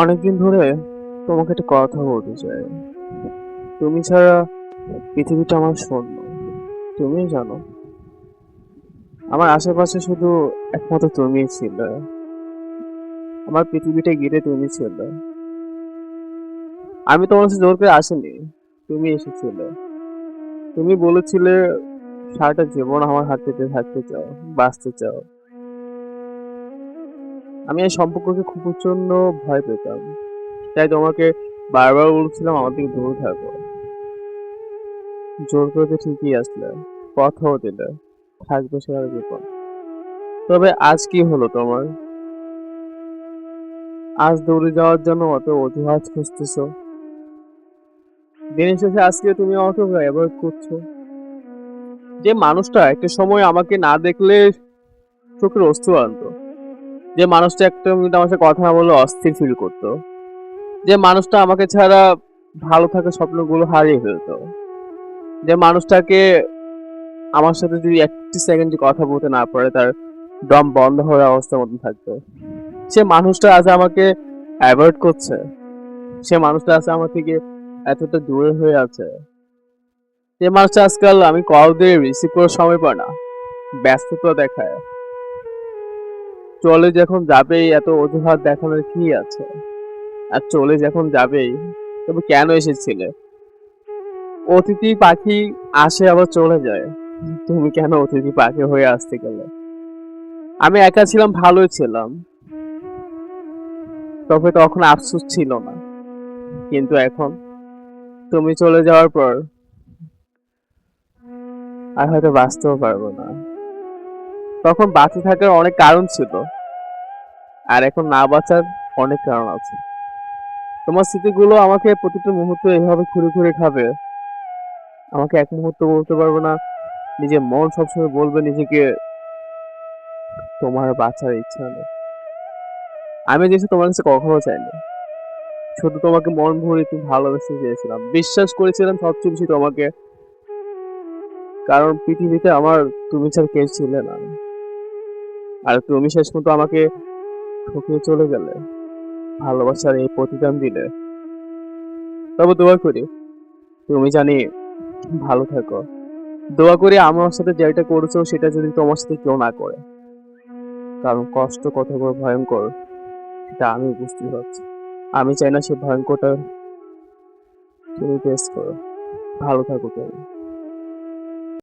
অনেকদিন ধরে তোমাকে একটা কথা বলতে চাই। তুমি ছাড়া পৃথিবীটা আমার শূন্য তুমি জানো। আমার আশেপাশে শুধু একমাত্র তুমি ছিল। আমার পৃথিবীটা ঘিরে তুমি ছিল। আমি তোমার কাছে জোর করে আসিনি। তুমি এসেছিলে। তুমি বলেছিলে সারাটা জীবন আমার হাত পেতে থাকতে চাও, বাঁচতে চাও। আমি এই সম্পর্ককে খুব প্রচণ্ড ভয় পেতাম। তাই তোমাকে বারবার বলছিলাম আমার থেকে দূর থাকো। জোর করে তো ঠিকই আসলে, কথাও দিলে, থাকবে সারা জীবন। তবে আজ কি হলো তোমার? আজ দৌড়ে যাওয়ার জন্য অত অজুহাত খুঁজতেছো? দিনের শেষে আজকে তুমি আমাকে অ্যাভয়েড করছ। যে মানুষটা একটা সময় আমাকে না দেখলে চোখের অস্তু আনতো। যে মানুষটা একটা মিনিট আমার সাথে কথা বলে অস্থির ফিল করতো। যে মানুষটা আমাকে ছাড়া ভালো থাকার স্বপ্নগুলো হারিয়ে ফেলতো। যে মানুষটাকে আমার সাথে যদি একটি সেকেন্ড কথা বলতে না পারে, তার দম বন্ধ হওয়ার অবস্থার মতন থাকতো। সে মানুষটা আজ আমাকে অ্যাভয়েড করছে। সে মানুষটা আজ আমার থেকে এতটা দূরে হয়ে আছে। যে মানুষটা আজকাল আমি কল দিয়ে রিসিভ করার সময় পায় না। ব্যস্ততা দেখায়। চলে যখন যাবেই, এত অজুহাত দেখানোর কি আছে? আর চলে যখন যাবেই, তবে কেন এসেছিলে? অতিথি পাখি আসে আবার চলে যায়। তুমি কেন অতিথি পাখি হয়ে আসতে গেলে? আমি একা ছিলাম, ভালোই ছিলাম। তবে তখন আফসোস ছিল না। কিন্তু এখন তুমি চলে যাওয়ার পর, আর হয়তো বাঁচতেও পারব না। তখন বাঁচে থাকার অনেক কারণ ছিল। আর এখন না বাঁচার অনেক কারণ আছে। তোমার স্মৃতিগুলো আমাকে প্রতিটা মুহূর্ত এভাবে ঘুরে ঘুরে খাবে। আমাকে এক মুহূর্ত বলতে পারব না। নিজের মন সবসময় বলবে নিজেকে, তোমার বাঁচার ইচ্ছা নেই। আমি যেহেতু তোমার কাছে কখনো চাইনি। শুধু তোমাকে মন ভরে একটু ভালোবেসে চেয়েছিলাম। বিশ্বাস করেছিলাম সবচেয়ে বেশি তোমাকে। কারণ পৃথিবীতে আমার তুমি ছাড়া কেউ ছিলে না। আর তুমি শেষ পর্যন্ত আমাকে ঠকিয়ে চলে গেলে। ভালোবাসার এই প্রতিদান দিলে। তবে দোয়া করি। তুমি জানি ভালো থাকো। দোয়া করি আমার সাথে যেটা করেছ সেটা যদি তোমার সাথে কেউ না করে। কারণ কষ্ট কত বড় ভয়ঙ্কর, সেটা আমি বুঝতে পারছি। আমি চাই না সে ভয়ঙ্করটা তুমি ফেস করো। ভালো থাকো তুমি।